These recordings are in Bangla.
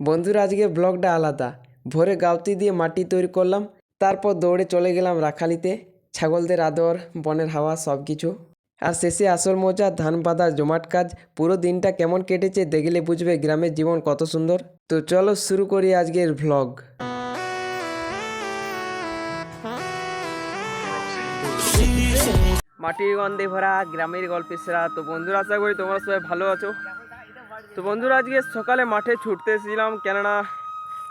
বন্ধুরা আজকে ব্লগটা আলাদা। ভোরে গাউতি দিয়ে মাটি তৈরি করলাম, তারপর দৌড়ে চলে গেলাম রাখালিতে। ছাগলদের আদর, বনের হাওয়া সব কিছু আর শেষে আসল মজা, ধান বাঁধা, জমাট কাজ। পুরো দিনটা কেমন কেটেছে দেখলে বুঝবে গ্রামের জীবন কত সুন্দর। তো চলো শুরু করি আজকের ভ্লগ মাটির গন্ধে ভরা গ্রামের গল্পের সেরা। তো বন্ধুরা, আশা করি তোমরা সবাই ভালো আছো। তো বন্ধুরা আজকে সকালে মাঠে ছুটতে এসেছিলাম কেননা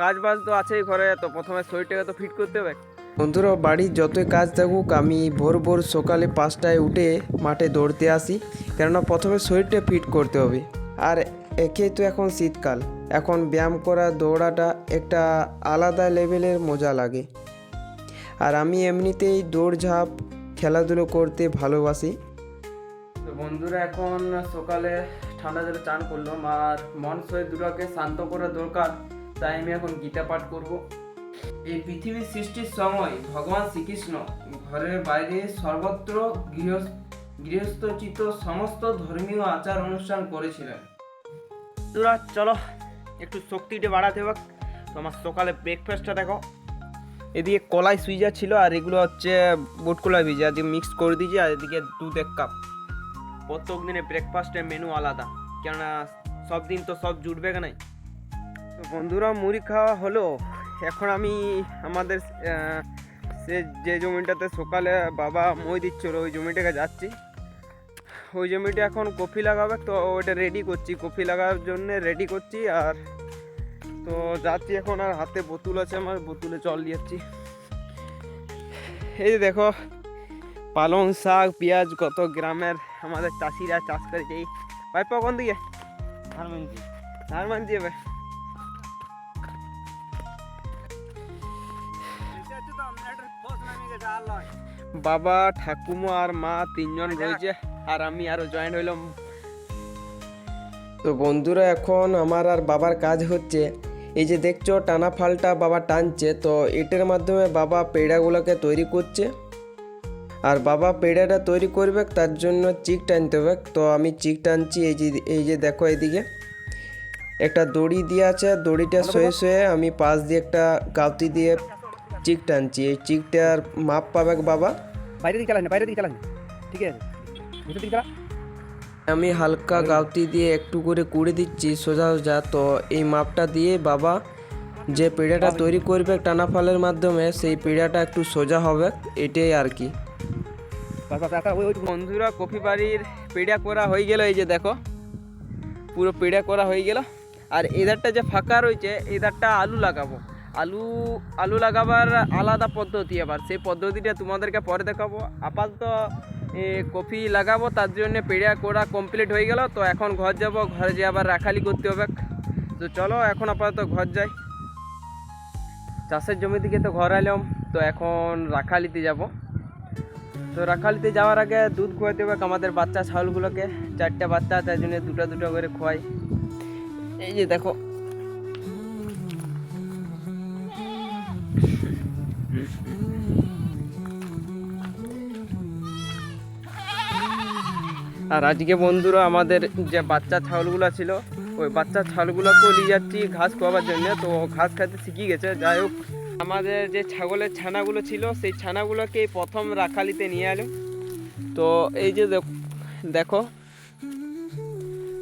কাজ বাজ তো আছেই ঘরে তো প্রথমে শরীরটাকে তো ফিট করতে হবে। বন্ধুরা বাড়ির যতই কাজ থাকুক আমি ভোর ভোর সকালে পাঁচটায় উঠে মাঠে দৌড়তে আসি কেননা প্রথমে শরীরটা ফিট করতে হবে। আর একে তো এখন শীতকাল এখন ব্যায়াম করা দৌড়াটা একটা আলাদা লেভেলের মজা লাগে। আর আমি এমনিতেই দৌড়ঝাঁপ খেলাধুলো করতে ভালোবাসি। তো বন্ধুরা এখন সকালে ঠান্ডা জলে চান করলাম আর মন শরীর দুটাকে শান্ত করা দরকার, তাই আমি এখন গীতা পাঠ করব। এই পৃথিবীর সৃষ্টির সময় ভগবান শ্রীকৃষ্ণ ঘরের বাইরে সর্বত্র গৃহ গৃহস্থচিত সমস্ত ধর্মীয় আচার অনুষ্ঠান করেছিলেন। তোরা চলো, একটু শক্তিটা বাড়াতে হবে। তোমার সকালে ব্রেকফাস্টটা দেখো। এদিকে কলাই সুইজা ছিল আর এগুলো হচ্ছে বুট কলাই ভিজা দিয়ে মিক্স করে দিয়েছি আর এদিকে দুধ এক কাপ প্রত্যেক দিনে ব্রেকফাস্টের মেনু আলাদা। কেননা সব দিন তো সব জুটবে কেন? তো বন্ধুরা, মুড়ি খাওয়া হলো। এখন আমি আমাদের সে যে জমিটাতে সকালে বাবা মই দিচ্ছিল, ওই জমিটাকে যাচ্ছি। ওই জমিটা এখন কফি লাগাবে, তো ওটা রেডি করছি। কফি লাগানোর জন্য রেডি করছি, আর তো যাচ্ছি এখন, আর হাতে বোতল আছে আমার, বোতলে জল দিয়েছি এই দেখো পালং শাক পেঁয়াজ কত গ্রামের আমাদের চাষিরা চাষ করেছে এই ভাই কখন দিকে ধানমন্ডি। ধানমন্ডি যাবে বাবা ঠাকুমা আর মা তিনজন রয়েছে আর আমি আরও জয়েন হইলাম। তো বন্ধুরা এখন আমার আর বাবার কাজ হচ্ছে। এই যে দেখছ টানা ফালটা বাবা টানছে তো এটার মাধ্যমে বাবা পেড়াগুলোকে তৈরি করছে। আর বাবা পেড়াটা তৈরি করবে তার জন্য চিক টানতে হবে। তো আমি চিক টানছি এই যে এই যে দেখো এদিকে। একটা দড়ি দিয়ে আছে দড়িটা সয়ে সয়ে আমি পাশ দিয়ে একটা গাউতি দিয়ে চিক টানছি। এই চিকটার মাপ পাবে বাবা? বাইরে দিকে চালান বাইরে দিকে চালান। ঠিক আছে। ভিতর দিকে আমি হালকা গাউতি দিয়ে একটু করে কুড়ে দিচ্ছি সোজা সোজা তো এই মাপটা দিয়ে বাবা যে পেড়াটা তৈরি করবে টানা ফালের মাধ্যমে সেই পেড়াটা একটু সোজা হবে এটাই আর কি। বন্ধুরা কফি বাড়ির পিড়া করা হয়ে গেল, এই যে দেখো। পুরো পিড়া করা হয়ে গেল। আর এদারটা যে ফাঁকা রয়েছে, এদারটা আলু লাগাবো। আলু আলু লাগাবার আলাদা পদ্ধতি আবার। সেই পদ্ধতিটা তোমাদেরকে পরে দেখাবো। আপাতত কফি লাগাবো, তার জন্য পিড়া করা কমপ্লিট হয়ে গেল। তো এখন ঘর যাব, ঘরে যেয়ে আবার রাখালি করতে হবে। তো চলো, এখন আপাতত ঘর যাই। চাষের জমি দিকে তো ঘর এলাম, তো এখন রাখালিতে যাব। তো রাখালিতে যাওয়ার আগে দুধ খোয়াতে হবে আমাদের বাচ্চা ছাগলগুলোকে, চারটে বাচ্চা তার জন্য দুটো দুটো করে খোয়াই। এই যে দেখো। আর আজকে বন্ধুরা, আমাদের যে বাচ্চা ছাগলগুলো ছিল, ওই বাচ্চা ছাগলগুলোকেও নিয়ে যাচ্ছি ঘাস খাওয়াবার জন্য, তো ঘাস খাইতে শিখিয়ে গেছে। যাই হোক আমাদের যে ছাগলের ছানাগুলো ছিল, সেই ছানাগুলোকে প্রথম রাখালিতে নিয়ে এলো। তো এই যে দেখ-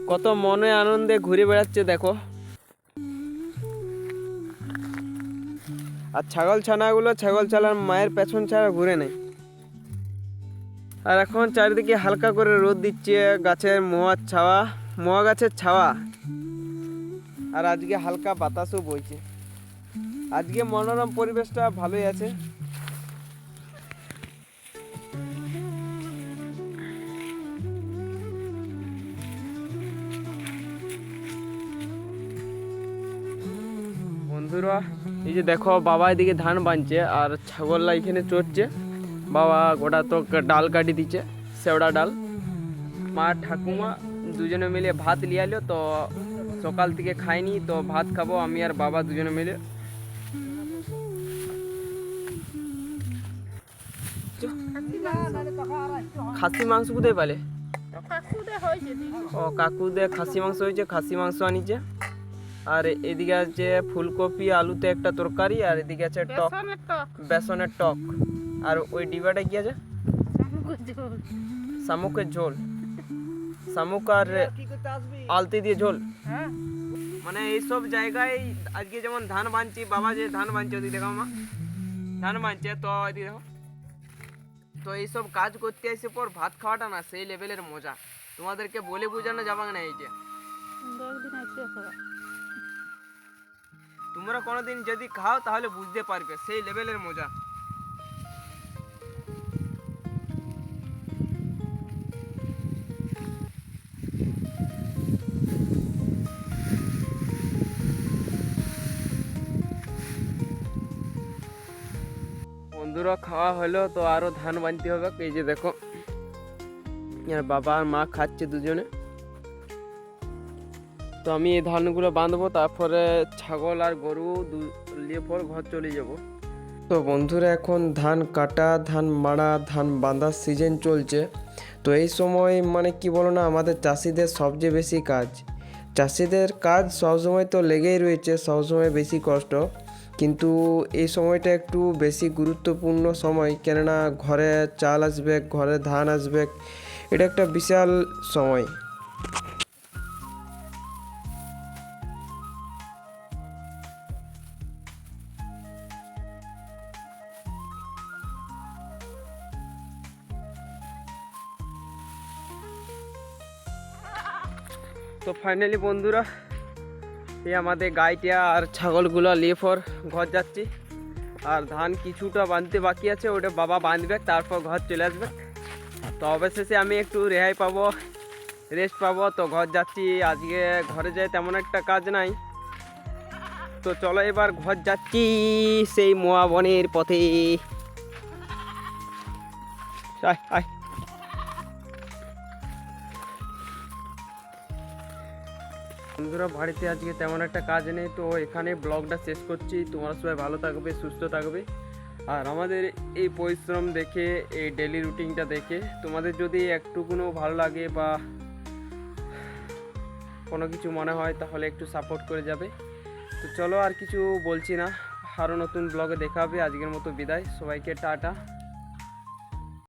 কত মনে আনন্দে ঘুরে বেড়াচ্ছে, দেখো। আর ছাগল ছানাগুলো, ছাগল ছালার মায়ের পেছন ছাড়া ঘুরে নেই। আর এখন চারিদিকে হালকা করে রোদ দিচ্ছে, গাছের মোয়ার ছাওয়া, মোয়া গাছের ছাওয়া। আর আজকে হালকা বাতাসও বইছে। আজকে মনোরম পরিবেশটা ভালোই আছে। বন্ধুরা, এই যে দেখো, বাবা এদিকে ধান বানছে আর ছাগলরা এখানে চড়ছে। বাবা গোটা তো ডাল কাটি দিচ্ছে, সেওড়া ডাল। মা, ঠাকুমা দুজনে মিলে ভাত নিয়ে এলো তো সকাল থেকে খাইনি, তো ভাত খাব আমি আর বাবা দুজনে মিলে। খাসি মাংস কোথায় পালে? ও কাকুদের খাসি মাংস হয়েছে খাসি মাংস আনিছে। আর এদিকে আছে ফুলকপি আলুতে একটা তরকারি আর এদিকে আছে টক বেসনের টক। আর ওই ডিবাটা কি আছে? শামুকের ঝোল। শামুক আর আলতি দিয়ে ঝোল। হ্যাঁ। মানে এইসব জায়গায় আজকে যেমন ধান বানছি বাবা যে ধান বানছে ওদিকে দেখো মা। ধান বানছে তো এদিকে দেখো। তো এইসব কাজ করতে এসে পর ভাত খাওয়াটা না সেই লেভেলের মজা। তোমাদেরকে বলে বোঝানো যাবে না এই যে। একদিন আছে সবাই তোমরা কোনোদিন যদি খাও তাহলে বুঝতে পারবে সেই লেভেলের মজা। বন্ধুরা, খাওয়া হলো, তো আরও ধান বানতে হবে। এই যে দেখো আর বাবা আর মা খাচ্ছে দুজনে। তো আমি এই ধানগুলো বাঁধবো, তারপরে ছাগল আর গরু নিয়ে পর ঘর চলে যাব। তো বন্ধুরা, এখন ধান কাটা, ধান মাড়া, ধান বাঁধার সিজন চলছে। তো এই সময় মানে কি বলো না, আমাদের চাষিদের সবচেয়ে বেশি কাজ। চাষিদের কাজ সবসময় তো লেগেই রয়েছে, সবসময় বেশি কষ্ট। কিন্তু এই সময়টা একটু বেশি গুরুত্বপূর্ণ সময়। কেননা ঘরে চাল আসবে, ঘরে ধান আসবে, এটা একটা বিশাল সময়। তো ফাইনালি বন্ধুরা এই আমাদের গাইটা আর ছাগলগুলো নিয়ে পর ঘর যাচ্ছি। আর ধান কিছুটা বাঁধতে বাকি আছে, ওটা বাবা বাঁধবে, তারপর ঘর চলে আসবে। তো অবশেষে আমি একটু রেহাই পাবো রেস্ট পাবো, তো ঘর যাচ্ছি। আজকে ঘরে যাই তেমন একটা কাজ নাই। তো চলো এবার ঘর যাচ্ছি সেই মোয়া বনের পথে। আয় আয়। বন্ধুরা, বাড়িতে আজকে তেমন একটা কাজ নেই, তো এখানে ব্লগটা শেষ করছি। তোমরা সবাই ভালো থাকবে, সুস্থ থাকবে। আর আমাদের এই পরিশ্রম দেখে, এই ডেলি রুটিনটা দেখে, তোমাদের যদি একটুকুনো ভালো লাগে বা কোনো কিছু মনে হয়, তাহলে একটু সাপোর্ট করে যাবে। তো চলো আর কিছু বলছি না, আরও নতুন ব্লগে দেখাবে আজকের মতো বিদায়, সবাইকে টাটা।